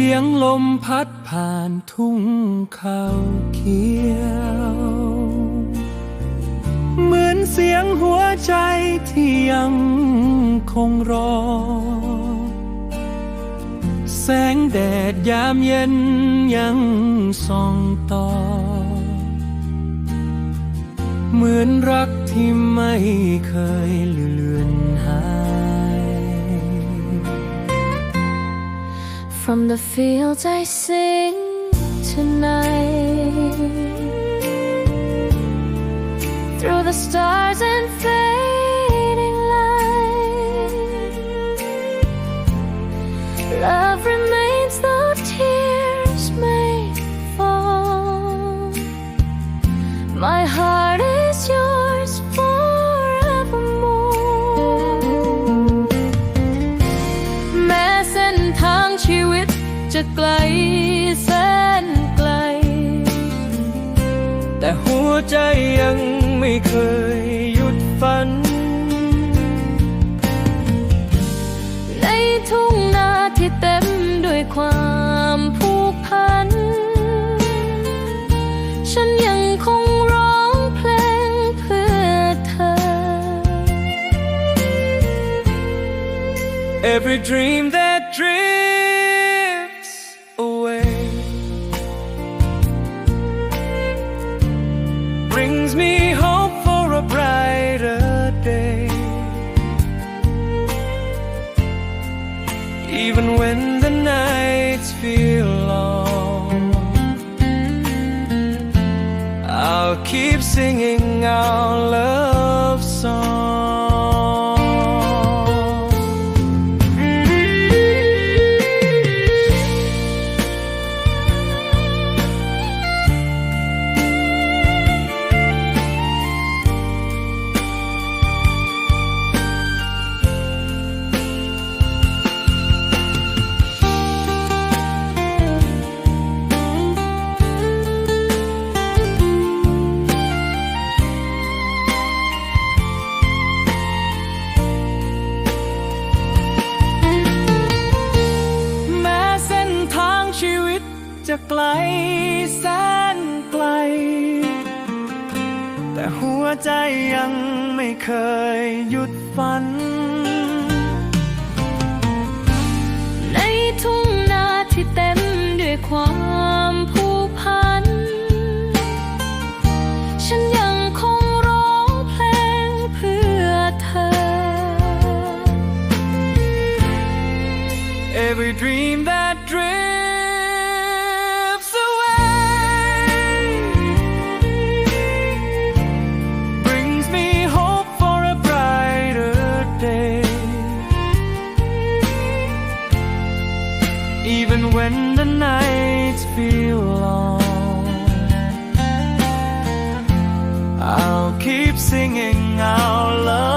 สียงลมพัดผ่านทุ่งเขาเขียว เหมือนเสียงหัวใจที่ยังคงรอ แสงแดดยามเย็นยังส่องต่อ เหมือนรักที่ไม่เคยเลือ From the fields I sing tonight. Through the stars แต่หัวใจยังไม่เคยหยุดฝัน ในทุ่งนาที่เต็มด้วยความผูกพัน ฉันยังคงร้องเพลงเพื่อเธอ Every dream that drifts Even when the nights feel long, I'll keep singing our love ไกลแสนไกล แต่หัวใจยังไม่เคยหยุดฝัน ในทุ่งนาที่เต็มด้วยความผูกพัน ฉันยังคงร้องเพลงเพื่อเธอ Every dream that drifts Even when the nights feel long, I'll keep singing our love